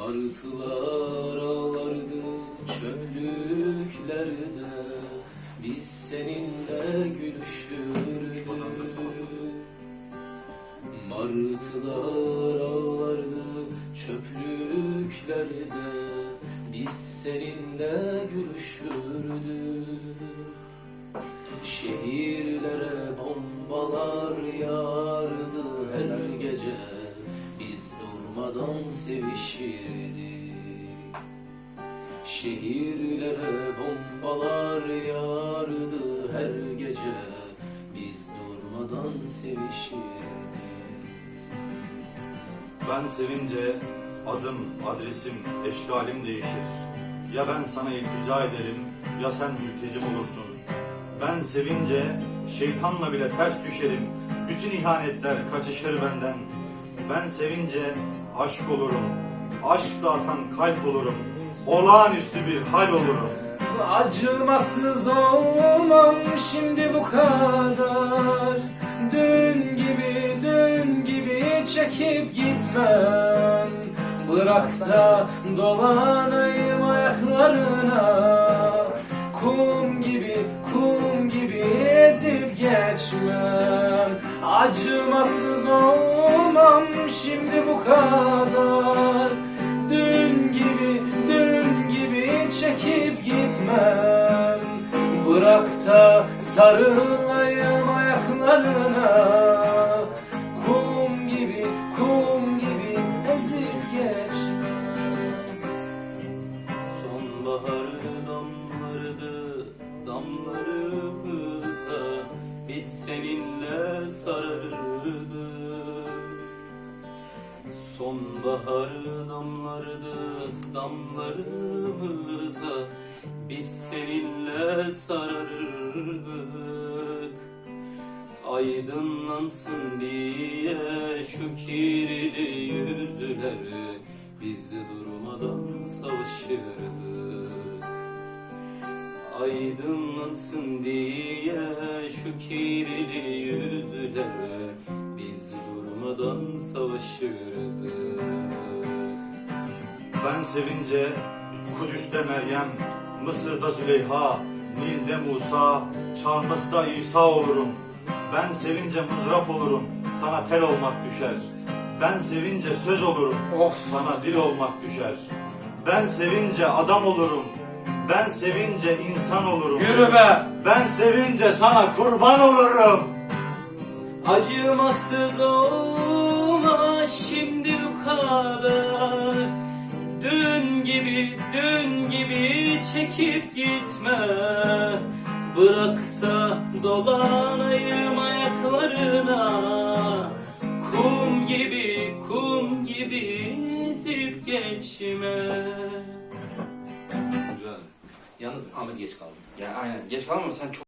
Martılar ağlardı çöplüklerde Biz seninle gülüşürdük. Martılar ağlardı çöplüklerde Biz seninle gülüşürdük. Şehirlere bombalar yağardı her gece durmadan sevişirdik Şehirlere bombalar yağardı her gece Biz durmadan sevişirdik Ben sevince adım, adresim, eşkalim değişir. Ya ben sana iltica ederim ya sen mültecim olursun. Ben sevince şeytanla bile ters düşerim. Bütün ihanetler kaçışır benden. Ben sevince aşk olurum. Aşk dağıtan kalp olurum. Olağanüstü bir hal olurum. Acımasız olmam şimdi bu kadar Dün gibi dün gibi çekip gitmem Bırak da dolanayım ayaklarına Kum gibi kum gibi ezip geçmem Bırak da sarılayım ayaklarına. Kum gibi kum gibi ezip geçmem Sonbahar damlardı damlarımıza Biz seninle sararırdık. Sonbahar damlardı damlarımıza Biz seninle sararırdık. Aydınlansın diye şu kirli yüzleri Biz durmadan savaşırdık. Aydınlansın diye şu kirli yüzlere Biz durmadan savaşırdık. Ben sevince Kudüs'te Meryem, Mısır'da Züleyha, Nil'de Musa, Çarmıh'ta İsa olurum. Ben sevince mızrap olurum, sana tel olmak düşer. Ben sevince söz olurum, Of. sana dil olmak düşer. Ben sevince adam olurum, ben sevince insan olurum. Yürü be! Ben sevince sana kurban olurum. Acımasız olma şimdi bu kadar Dün gibi dün çekip gitme Bırak da dolanayım ayaklarına Kum gibi kum gibi ezip geçme. Yalnız Ahmet geç kaldı. Ya aynen. Geç kalma sen çok